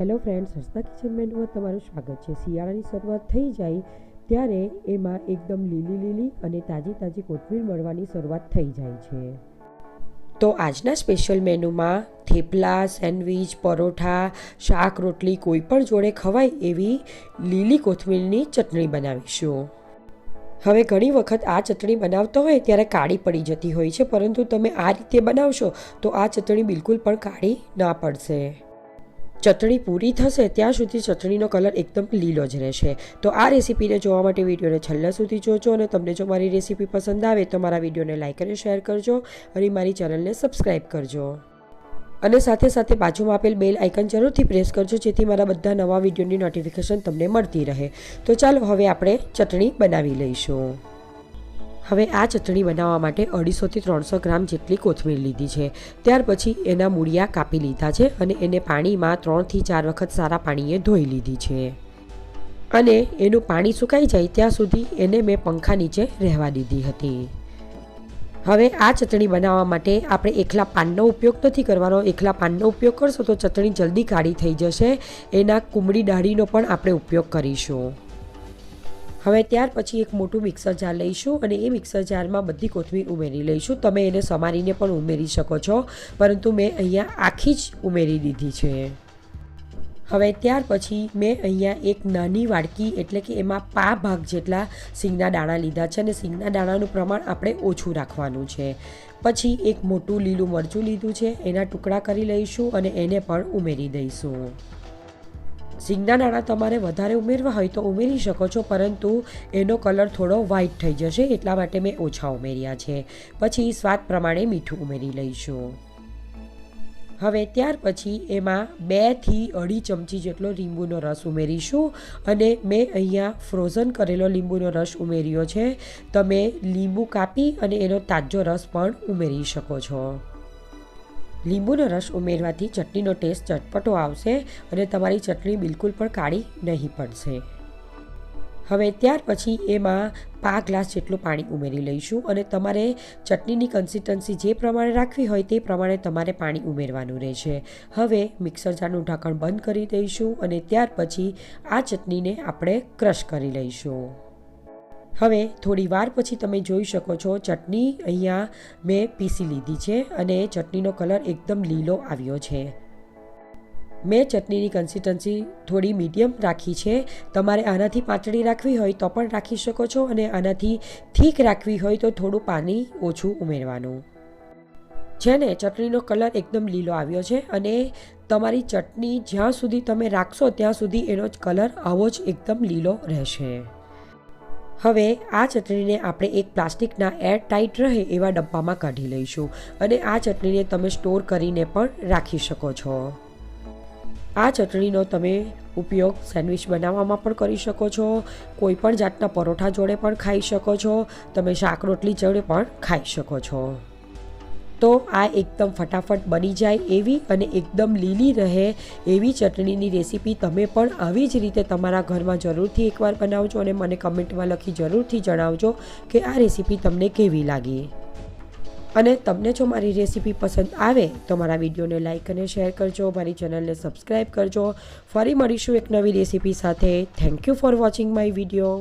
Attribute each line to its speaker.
Speaker 1: Hello friends હસતા kitchen મેનુમાં તમારું સ્વાગત છે. શિયાળાની શરૂઆત થઈ જાય ત્યારે એમાં એકદમ લીલી લીલી અને તાજી તાજી કોથમીર મળવાની શરૂઆત થઈ જાય છે. તો આજના સ્પેશિયલ મેનુમાં થેપલા, સેન્ડવિચ, પરોઠા, શાક, રોટલી કોઈ પણ જોડે ખવાય એવી લીલી કોથમીરની ચટણી બનાવીશું. હવે ઘણી વખત આ ચટણી બનાવતો હોય ત્યારે કાળી પડી જતી હોય છે, પરંતુ તમે આ રીતે બનાવશો તો આ ચટણી બિલકુલ પણ કાળી ના પડશે. ચટણી પૂરી થશે, ત્યાં સુધી ચટણીનો કલર એકદમ લીલો જ રહેશે. તો આ રેસીપીને જોવા માટે વિડીયોને છેલ્લા સુધી જોજો અને તમને જો મારી રેસીપી પસંદ આવે તો મારા વિડીયોને લાઇક અને શેર કરજો અને મારી ચેનલને સબસ્ક્રાઈબ કરજો. અને સાથે સાથે બાજુમાં આપેલ બેલ આઇકન જરૂરથી પ્રેસ કરજો, જેથી મારા બધા નવા વિડીયોની નોટિફિકેશન તમને મળતી રહે. તો ચાલો હવે આપણે ચટણી બનાવી લઈશું. હવે આ ચટણી બનાવવા માટે અઢીસોથી ત્રણસો ગ્રામ જેટલી કોથમીર લીધી છે. ત્યાર પછી એના મૂળિયા કાપી લીધા છે અને એને પાણીમાં ત્રણથી ચાર વખત સારા પાણીએ ધોઈ લીધી છે. અને એનું પાણી સુકાઈ જાય ત્યાં સુધી એને મેં પંખા નીચે રહેવા દીધી હતી. હવે આ ચટણી બનાવવા માટે આપણે એકલા પાનનો ઉપયોગ નથી કરવાનો. એકલા પાનનો ઉપયોગ કરશો તો ચટણી જલ્દી કાળી થઈ જશે. એના કુમળી દાઢીનો પણ આપણે ઉપયોગ કરીશું. હવે ત્યાર પછી એક મોટું મિક્સર જાર લઈશું અને એ મિક્સર જારમાં બધી કોથમીર ઉમેરી લઈશું. તમે એને સમારીને પણ ઉમેરી શકો છો, પરંતુ મેં અહીંયા આખી જ ઉમેરી દીધી છે. હવે ત્યાર પછી મેં અહીંયા એક નાની વાડકી, એટલે કે એમાં પા ભાગ જેટલા સિંગના દાણા લીધા છે અને સિંગના દાણાનું પ્રમાણ આપણે ઓછું રાખવાનું છે. પછી એક મોટું લીલું મરચું લીધું છે, એના ટુકડા કરી લઈશું અને એને પણ ઉમેરી દઈશું. સિંગના દાણા તમારે વધારે ઉમેરવા હોય તો ઉમેરી શકો છો, પરંતુ એનો કલર થોડો વ્હાઈટ થઈ જશે, એટલા માટે મેં ઓછા ઉમેર્યા છે. પછી સ્વાદ પ્રમાણે મીઠું ઉમેરી લઈશું. હવે ત્યાર પછી એમાં બેથી અઢી ચમચી જેટલો લીંબુનો રસ ઉમેરીશું અને મેં અહીંયા ફ્રોઝન કરેલો લીંબુનો રસ ઉમેર્યો છે. તમે લીંબુ કાપી અને એનો તાજો રસ પણ ઉમેરી શકો છો. લીંબુનો રસ ઉમેરવાથી ચટણીનો ટેસ્ટ ચટપટો આવશે અને તમારી ચટણી બિલકુલ પણ કાળી નહીં પડશે. હવે ત્યાર પછી એમાં પા ગ્લાસ જેટલું પાણી ઉમેરી લઈશું અને તમારે ચટણીની કન્સિસ્ટન્સી જે પ્રમાણે રાખવી હોય તે પ્રમાણે તમારે પાણી ઉમેરવાનું રહેશે. હવે મિક્સર જારનું ઢાંકણ બંધ કરી દઈશું અને ત્યાર પછી આ ચટણીને આપણે ક્રશ કરી લઈશું. હવે થોડી વાર પછી તમે જોઈ શકો છો ચટણી અહીંયા મેં પીસી લીધી છે અને ચટણીનો કલર એકદમ લીલો આવ્યો છે. મેં ચટણીની કન્સિસ્ટન્સી થોડી મીડિયમ રાખી છે. તમારે આનાથી પાતળી રાખવી હોય તો પણ રાખી શકો છો અને આનાથી થીક રાખવી હોય તો થોડું પાણી ઓછું ઉમેરવાનું. છે ને ચટણીનો કલર એકદમ લીલો આવ્યો છે અને તમારી ચટણી જ્યાં સુધી તમે રાખશો ત્યાં સુધી એનો જ કલર આવો જ એકદમ લીલો રહેશે. હવે આ ચટણીને આપણે એક પ્લાસ્ટિકના એર ટાઈટ રહે એવા ડબ્બામાં કાઢી લઈશું અને આ ચટણીને તમે સ્ટોર કરીને પણ રાખી શકો છો. આ ચટણીનો તમે ઉપયોગ સેન્ડવિચ બનાવવામાં પણ કરી શકો છો, કોઈ પણ જાતના પરોઠા જોડે પણ ખાઈ શકો છો, તમે શાક રોટલી જોડે પણ ખાઈ શકો છો. તો આ એકદમ ફટાફટ બની જાય એવી અને એકદમ લીલી રહે એવી ચટણીની રેસીપી તમે પણ આવી જ રીતે તમારા ઘરમાં જરૂરથી એકવાર બનાવજો અને મને કમેન્ટમાં લખી જરૂરથી જણાવજો કે આ રેસીપી તમને કેવી લાગી. અને તમને જો મારી રેસીપી પસંદ આવે તો મારા વિડીયોને લાઇક અને શેર કરજો, મારી ચેનલને સબસ્ક્રાઈબ કરજો. ફરી મળીશું એક નવી રેસીપી સાથે. Thank you for watching my video